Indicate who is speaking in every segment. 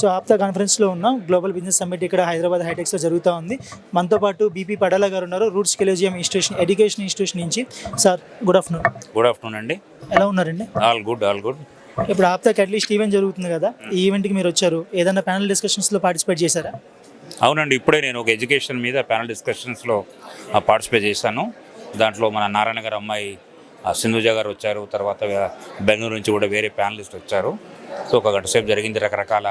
Speaker 1: So APTA కాన్ఫరెన్స్లో ఉన్న global business summit ఇక్కడ హైదరాబాద్ హైటెక్స్లో జరుగుతూ ఉంది. మనతో పాటు బీపీ పడాల గారు ఉన్నారు roots collegium institution education institution నుంచి. Sir good afternoon.
Speaker 2: Good afternoon అండి.
Speaker 1: ఎలా ఉన్నారండి?
Speaker 2: All good all good.
Speaker 1: ఇప్పుడు ఆప్తాకి అట్లీస్ట్ ఈవెంట్ జరుగుతుంది కదా ఈ ఈవెంట్కి మీరు వచ్చారు. ఏదైనా ప్యానల్ డిస్కషన్స్లో పార్టిసిపేట్ చేశారా?
Speaker 2: అవునండి ఇప్పుడే నేను ఒక ఎడ్యుకేషన్ మీద ప్యానల్ డిస్కషన్స్లో పార్టిసిపేట్ చేశాను. దాంట్లో మన నారాయణ గారు అమ్మాయి సింధుజ గారు వచ్చారు. తర్వాత బెంగళూరు నుంచి కూడా వేరే ప్యానలిస్ట్ వచ్చారు. సో ఒక గంట సేపు జరిగింది రకరకాల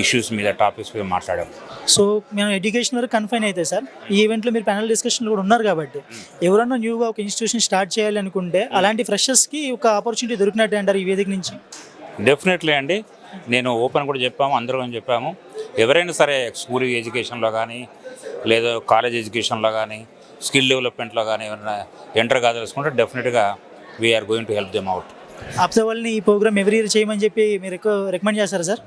Speaker 2: ఇష్యూస్ మీద టాపిక్స్ మీద మాట్లాడాము.
Speaker 1: సో మేము ఎడ్యుకేషన్ వరకు కన్ఫైన్ అయితే సార్ ఈ ఈవెంట్లో మీరు ప్యానల్ డిస్కషన్లో కూడా ఉన్నారు కాబట్టి ఎవరన్నా న్యూగా ఒక ఇన్స్టిట్యూషన్ స్టార్ట్ చేయాలి అనుకుంటే అలాంటి ఫ్రెషర్స్కి ఒక ఆపర్చునిటీ దొరికినట్టే అంటారు ఈ వేదిక నుంచి?
Speaker 2: డెఫినెట్లీ అండి. నేను ఓపెన్ కూడా చెప్పాము అందరూ చెప్పాము. ఎవరైనా సరే స్కూల్ ఎడ్యుకేషన్లో కానీ లేదా కాలేజ్ ఎడ్యుకేషన్లో కానీ స్కిల్ డెవలప్మెంట్లో కానీ ఎవరైనా ఎంటర్ కాదలుచుకుంటే డెఫినెట్గా we are going to help them out
Speaker 1: వాళ్ళని ఈ ప్రోగ్రామ్ ఎవరి ఇయర్ చేయమని చెప్పి మీరు ఎక్కువ రికమెండ్ చేస్తారా సార్?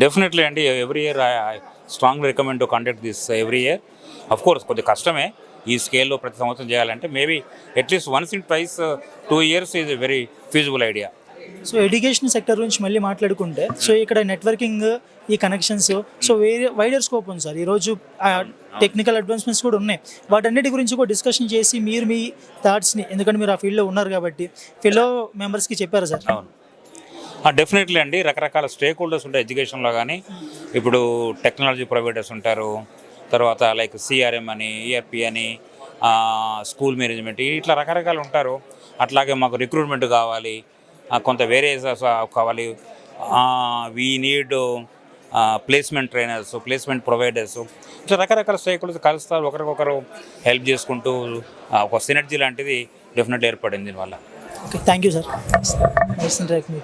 Speaker 2: డెఫినెట్లీ అండి every year I strong recommend to conduct this every year of course కొద్ది కష్టమే. ఈ స్కేల్లో ప్రతి సంవత్సరం చేయాలంటే maybe at least once in twice two years is very feasible idea
Speaker 1: so education sector గురించి మళ్ళీ మాట్లాడుకుంటే సో ఇక్కడ నెట్వర్కింగ్ ఈ కనెక్షన్స్ సో వేరే వైడర్ స్కోప్ ఉంది సార్. ఈరోజు టెక్నికల్ అడ్వాన్స్మెంట్స్ కూడా ఉన్నాయి. వాటన్నిటి గురించి కూడా డిస్కషన్ చేసి మీరు మీ థాట్స్ని ఎందుకంటే మీరు ఆ ఫీల్డ్లో ఉన్నారు కాబట్టి ఫెలో మెంబర్స్కి చెప్పారు సార్.
Speaker 2: అవును. డెఫినెట్లీ అండి. రకరకాల స్టేక్ హోల్డర్స్ ఉంటాయి ఎడ్యుకేషన్లో కానీ. ఇప్పుడు టెక్నాలజీ ప్రొవైడర్స్ ఉంటారు. తర్వాత లైక్ సిఆర్ఎం అని ఈఆర్పి అని స్కూల్ మేనేజ్మెంట్ ఇట్లా రకరకాలు ఉంటారు. అట్లాగే మాకు రిక్రూట్మెంట్ కావాలి. కొంత వేరే కావాలి. We need placement trainers placement providers ఇట్లా రకరకాల స్టేకులు కలుస్తారు ఒకరికొకరు హెల్ప్ చేసుకుంటూ ఒక సినర్జీ లాంటిది డెఫినెట్లీ ఏర్పడింది దీనివల్ల.
Speaker 1: Okay thank you sir